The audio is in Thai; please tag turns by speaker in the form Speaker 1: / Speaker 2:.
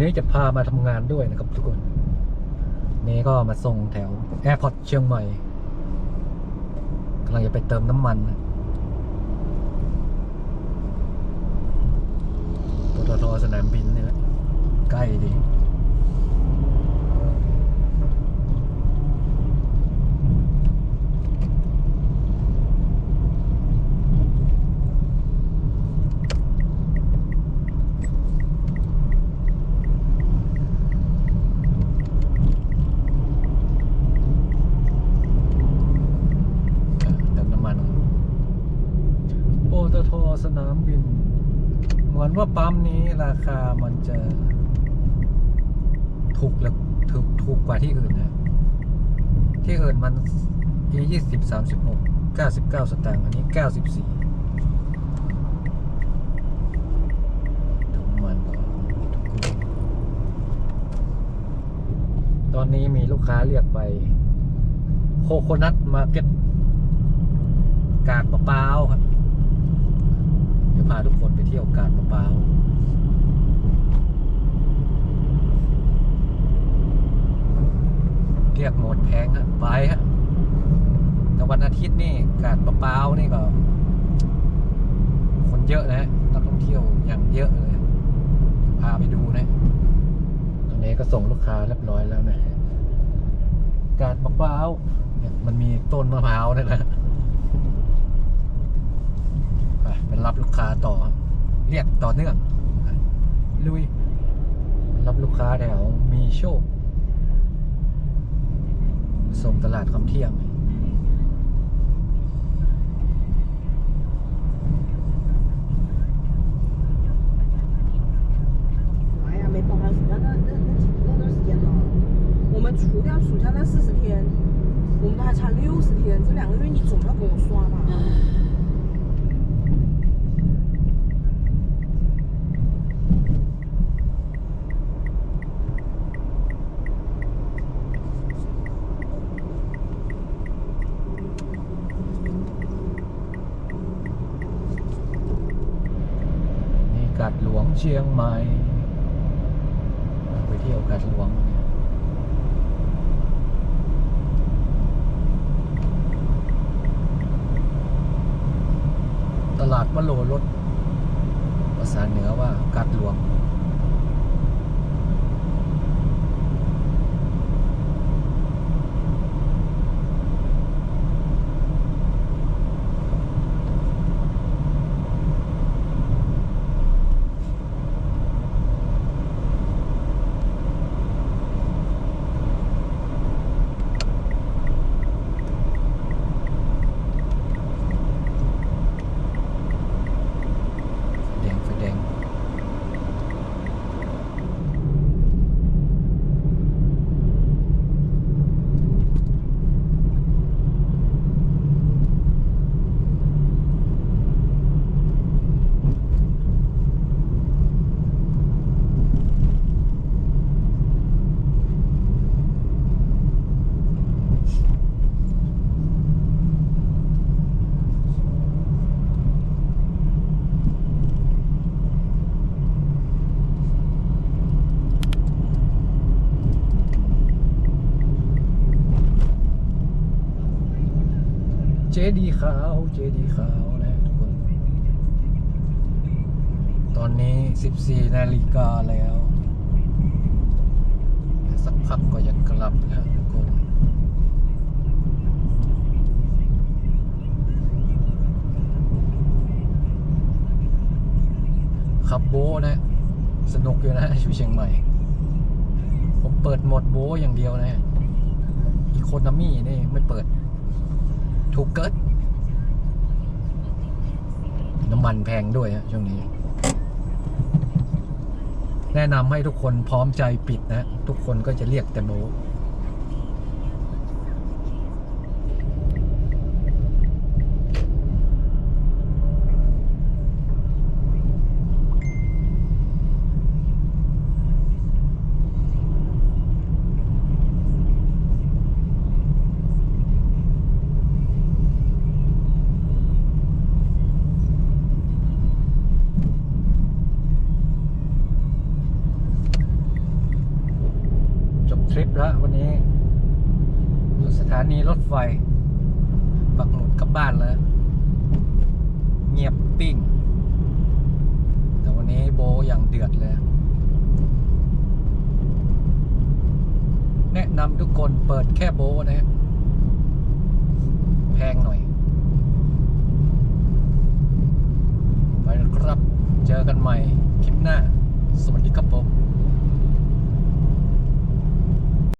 Speaker 1: นี้จะพามาทำงานด้วยนะครับทุกคน นี่ก็มาส่งแถวแอร์พอร์ตเชียงใหม่กำลังจะไปเติมน้ำมันปตทสนามบินนี่แหละ ใกล้ดี เติมน้ำมันปตท สนามบิน เหมือนว่าปั๊มนี้ราคามันจะ ถูกแล้วถูกถูกกว่าที่อื่นนะ ที่อื่นมันยี่สิบสามสิบหกเก้าสิบเก้าสตางค์อันนี้เก้าสิบสี่น้ำมันตอนนี้มีลูกค้าเรียกไปโคโคนัทมาร์เก็ตกาดมะพร้าวครับ พาทุกคนไปเที่ยวกาดมะพร้าเรียกหมดแพงฮะไปฮะแต่วันอาทิตย์นี่กาดมะพร้านี่ก็ คนเยอะนะนักท่องเที่ยวอย่างเยอะเลย พาไปดูนะตอนนี้ก็ส่งลูกค้าเรียบร้อยแล้วนะกาดมะพร้าเนี่ยมันมีต้นมะพร้าวเนยนะ ไปเป็น รับลูกค้าต่อ เรียกต่อเนื่องไปลุยรับลูกค้าแถวมีโชค ส่งตลาดคำเที่ยง
Speaker 2: 哎呀，没包含暑假那那那几那段时间了。我们除掉暑假那四十天，我们还差六十天，这两个月你总要给我刷吧？
Speaker 1: กัดหลวงเชียงใหม่ ไปเที่ยวกัดหลวงตลาดวโลรถภาษาเหนือว่ากัดหลวง จดีขาวเจดีขาวนะทุกคน ตอนนี้ 14 นาฬิกาแล้ว สักพักก็จะกลับแล้วทุกคน ขับโบนะ สนุกอยู่นะอยู่เชียงใหม่ ผมเปิดหมดโบอย่างเดียวนะ อีโคโนมี่นี่ไม่เปิด ถูกเกิดน้ำมันแพงด้วยฮะช่วงนี้ แนะนำให้ทุกคนพร้อมใจปิดนะ ทุกคนก็จะเรียกแต่โบ ริปแล้ววันนี้อยู่สถานีรถไฟ ปักหมุดกลับบ้านแล้ว เงียบปิ้ง แต่วันนี้โบอย่างเดือดเลย แนะนำทุกคนเปิดแค่โบนะ แพงหน่อย ไปครับ เจอกันใหม่คลิปหน้า สวัสดีครับผม